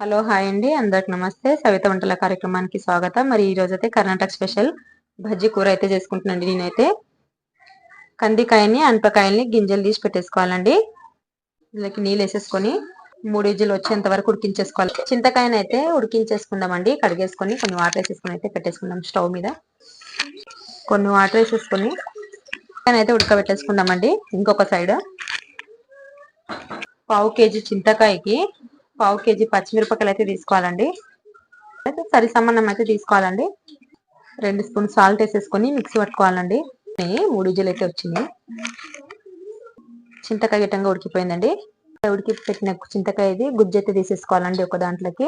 Hello hi అండి. అందరికి నమస్తే. సవిత వంటల కార్యక్రమానికి స్వాగతం. మరి ఈ అయితే కర్ణాటక స్పెషల్ బజ్జీ కూర అయితే చేసుకుంటున్నాండి నేనైతే. కందికాయని అనపకాయల్ని గింజలు తీసి పెట్టేసుకోవాలండి. ఇందులోకి నీళ్ళు వేసేసుకొని మూడు ఇజ్జలు వచ్చేంత వరకు ఉడికించేసుకోవాలి. చింతకాయని అయితే ఉడికించేసుకుందామండి. కడిగేసుకొని కొన్ని వాటర్ వేసేసుకొని అయితే పెట్టేసుకుందాం స్టవ్ మీద. కొన్ని వాటర్ వేసేసుకొని అయితే ఉడకబెట్టేసుకుందామండి. ఇంకొక సైడ్ పావు కేజీ చింతకాయకి పావు కేజీ పచ్చిమిరపకాయలు అయితే తీసుకోవాలండి. అయితే సరి సమానం అయితే తీసుకోవాలండి. రెండు స్పూన్ సాల్ట్ వేసేసుకొని మిక్సీ పట్టుకోవాలండి. మూడు ఇజ్జలు అయితే వచ్చింది చింతకాయ గిట్టంగా ఉడికిపోయిందండి. ఉడికి పెట్టిన చింతకాయ ఇది గుజ్జు అయితే తీసేసుకోవాలండి ఒక దాంట్లోకి.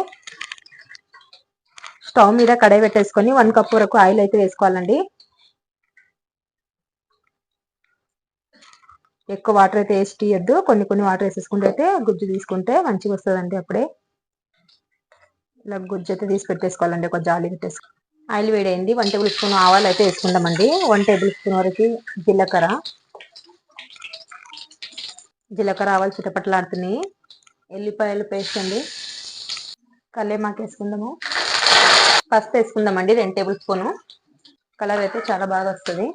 స్టవ్ మీద కడాయి పెట్టేసుకొని వన్ కప్ వరకు ఆయిల్ అయితే వేసుకోవాలండి. ఎక్కువ వాటర్ అయితే వేసి తీయద్దు కొన్ని కొన్ని వాటర్ వేసేసుకుంటే అయితే గుజ్జు తీసుకుంటే మంచిగా వస్తుందండి అప్పుడే. ఇలా గుజ్జు అయితే తీసి పెట్టేసుకోవాలండి ఒక జాలి పెట్టేసుకో. ఆయిల్ వేడైంది వన్ టేబుల్ స్పూన్ ఆవాలు అయితే వేసుకుందామండి. వన్ టేబుల్ స్పూన్ వరకు జీలకర్ర. జీలకర్ర ఆవాలు చిటపట్లాడుతున్నాయి. ఎల్లిపాయలు పేస్ట్ అండి. కల్లేమాకు వేసుకుందాము. పసుపు వేసుకుందామండి రెండు టేబుల్ స్పూను. కలర్ అయితే చాలా బాగా వస్తుంది.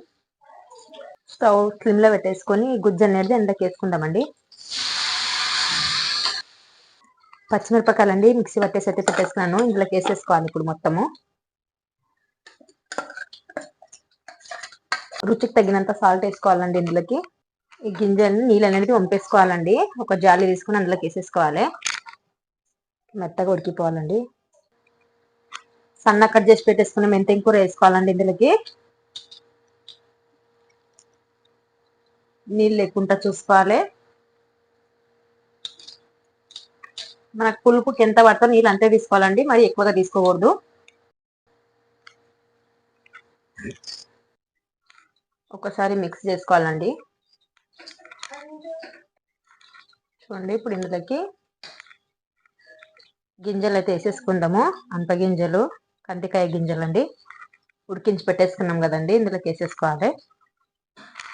స్టవ్లో పెట్టేసుకొని గుజ్జు అనేది ఎండకి వేసుకుందామండి. పచ్చిమిరపకాయలండి మిక్సీ పట్టేసి అయితే పెట్టేసుకున్నాను. ఇందులోకి వేసేసుకోవాలి ఇప్పుడు మొత్తము. రుచికి తగినంత సాల్ట్ వేసుకోవాలండి ఇందులోకి. ఈ గింజల్ని నీళ్ళు అనేది వంపేసుకోవాలండి. ఒక జాలి తీసుకుని అందులోకి వేసేసుకోవాలి. మెత్తగా ఉడికిపోవాలండి. సన్న కట్ చేసి పెట్టేసుకున్న మెంతెం కూర వేసుకోవాలండి ఇందులోకి. నీళ్ళు లేకుండా చూసుకోవాలి. మనకు పులుపుకి ఎంత పడతా నీళ్ళు అంతే తీసుకోవాలండి. మరి ఎక్కువగా తీసుకోకూడదు. ఒకసారి మిక్స్ చేసుకోవాలండి. చూడండి ఇప్పుడు ఇందులోకి గింజలు అయితే వేసేసుకుందాము. అంత గింజలు కందికాయ గింజలు అండి ఉడికించి పెట్టేసుకున్నాం కదండి. ఇందులోకి వేసేసుకోవాలి.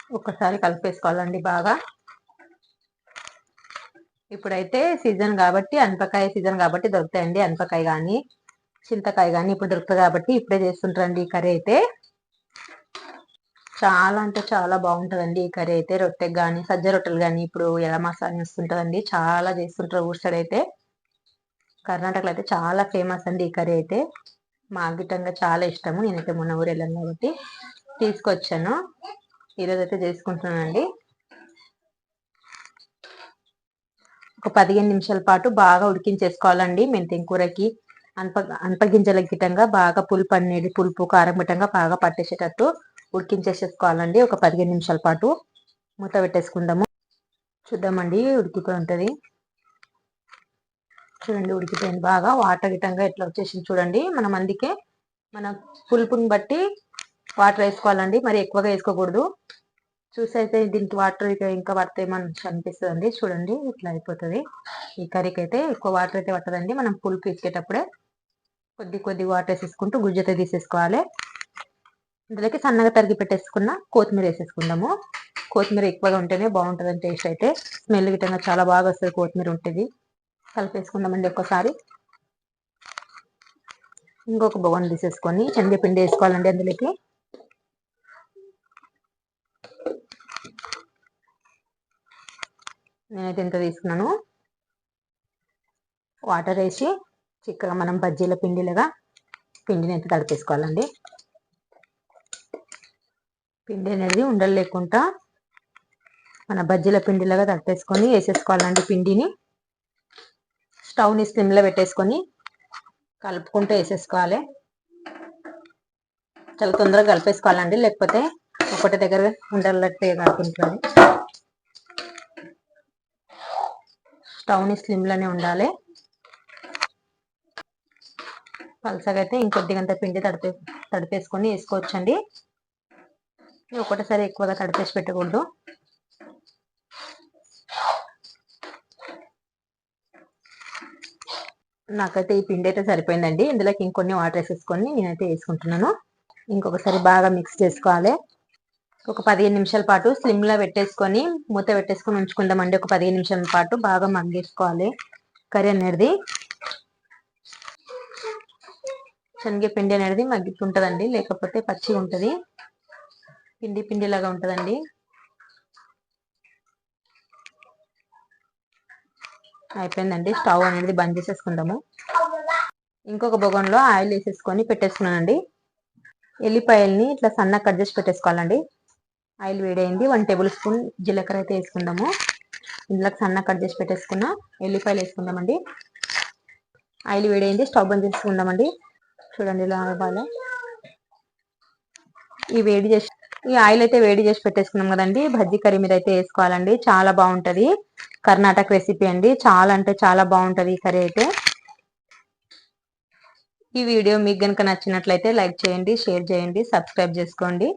ఒక్కసారి కలిపేసుకోవాలండి బాగా. ఇప్పుడైతే సీజన్ కాబట్టి అనపకాయ సీజన్ కాబట్టి దొరుకుతాయండి అనపకాయ కానీ చింతకాయ కానీ ఇప్పుడు దొరుకుతుంది కాబట్టి ఇప్పుడే చేస్తుంటారండి ఈ కర్రీ అయితే. చాలా అంటే చాలా బాగుంటుందండి ఈ కర్రీ అయితే రొట్టెకి కానీ సజ్జ రొట్టెలు కానీ ఇప్పుడు ఎలా మసాలా వస్తుంటుందండి చాలా చేస్తుంటారు ఊరు సైడ్ అయితే. కర్ణాటకలో అయితే చాలా ఫేమస్ అండి ఈ కర్రీ అయితే. మా గిట్టంగా చాలా ఇష్టము నేనైతే మొన్న ఊరు వెళ్ళాను కాబట్టి తీసుకొచ్చాను. ఈరోజు అయితే చేసుకుంటున్నానండి. ఒక పదిహేను నిమిషాల పాటు బాగా ఉడికించేసుకోవాలండి. మెంతెం కూరకి అనప అనపగింజల గిట్టంగా బాగా పులుపు అనేది పులుపు కారం గిట్టంగా బాగా పట్టేసేటట్టు ఉడికించేసేసుకోవాలండి. ఒక పదిహేను నిమిషాల పాటు మూత పెట్టేసుకుందాము. చూద్దామండి ఉడికిపోయి ఉంటుంది. చూడండి ఉడికిపోయింది. బాగా వాటర్ గిట్టంగా ఎట్లా వచ్చేసింది చూడండి. మనం అందుకే మన పులుపుని బట్టి వాటర్ వేసుకోవాలండి. మరి ఎక్కువగా వేసుకోకూడదు. చూసి అయితే దీనికి వాటర్ ఇంకా పడితే మనకి అనిపిస్తుంది చూడండి ఇట్లా అయిపోతుంది. ఈ కర్రీకి అయితే ఎక్కువ వాటర్ అయితే పట్టదండి. మనం పులుపు ఇచ్చేటప్పుడే కొద్ది కొద్ది వాటర్ వేసేసుకుంటూ గుజ్జు అయితే తీసేసుకోవాలి. ఇందులోకి సన్నగా తరిగి పెట్టేసుకున్న కొత్తిమీర వేసేసుకుందాము. కొత్తిమీర ఎక్కువగా ఉంటేనే బాగుంటుంది టేస్ట్ అయితే. స్మెల్ గిట్టంగా చాలా బాగా వస్తుంది కొత్తిమీర ఉంటుంది. కలిపేసుకుందామండి ఒక్కసారి. ఇంకొక బౌన్ తీసేసుకొని శనగపిండి వేసుకోవాలండి అందులోకి. నేనైతే ఇంత తీసుకున్నాను. వాటర్ వేసి చిక్కగా మనం బజ్జీల పిండిలాగా పిండిని అయితే తడిపేసుకోవాలండి. పిండి అనేది ఉండలు లేకుండా మన బజ్జీల పిండిలాగా తడిపేసుకొని వేసేసుకోవాలండి పిండిని. స్టవ్ని స్లిమ్లో పెట్టేసుకొని కలుపుకుంటూ వేసేసుకోవాలి. చాలా తొందరగా కలిపేసుకోవాలండి లేకపోతే ఒకటి దగ్గర ఉండలట్టే కలుపుకుంటుంది స్టవ్ని స్లిమ్లోనే ఉండాలి. పలసగా అయితే ఇంకొద్దిగంత పిండి తడిపే తడిపేసుకొని వేసుకోవచ్చండి. ఒకటేసారి ఎక్కువగా తడిపేసి పెట్టకూడదు. నాకైతే ఈ పిండి అయితే సరిపోయిందండి. ఇందులోకి ఇంకొన్ని వాటర్ వేసేసుకొని నేనైతే వేసుకుంటున్నాను. ఇంకొకసారి బాగా మిక్స్ చేసుకోవాలి. ఒక పదిహేను నిమిషాల పాటు స్లిమ్లో పెట్టేసుకొని మూత పెట్టేసుకొని ఉంచుకుందామండి. ఒక పదిహేను నిమిషాల పాటు బాగా మగ్గేసుకోవాలి కర్రీ అనేది శనగపిండి అనేది మగ్గుతుంటదండి. లేకపోతే పచ్చిగా ఉంటుంది. పిండి పిండి లాగా ఉంటదండి. అయిపోయిందండి. స్టవ్ అనేది బంద్ చేసేసుకుందాము. ఇంకొక బొగన్లో ఆయిల్ వేసేసుకొని పెట్టేసుకున్నానండి. ఎల్లిపాయల్ని ఇట్లా సన్న కట్ చేసి పెట్టేసుకోవాలండి. ఆయిల్ వేడైంది. వన్ టేబుల్ స్పూన్ జీలకర్ర అయితే వేసుకుందాము. ఇందులోకి సన్న కట్ చేసి పెట్టేసుకున్న ఎల్లిపాయలు వేసుకుందామండి. ఆయిల్ వేడైంది. స్టవ్ బంద్ చేసుకుందామండి. చూడండి ఇలా ఇవ్వాలి ఈ వేడి చేసి ఈ ఆయిల్ అయితే వేడి చేసి పెట్టేసుకున్నాం కదండి. బజ్జీ కర్రీ మీద అయితే వేసుకోవాలండి. చాలా బాగుంటుంది. కర్ణాటక రెసిపీ అండి. చాలా అంటే చాలా బాగుంటుంది ఈ కర్రీ అయితే. ఈ వీడియో మీకు కనుక నచ్చినట్లయితే లైక్ చేయండి షేర్ చేయండి సబ్స్క్రైబ్ చేసుకోండి.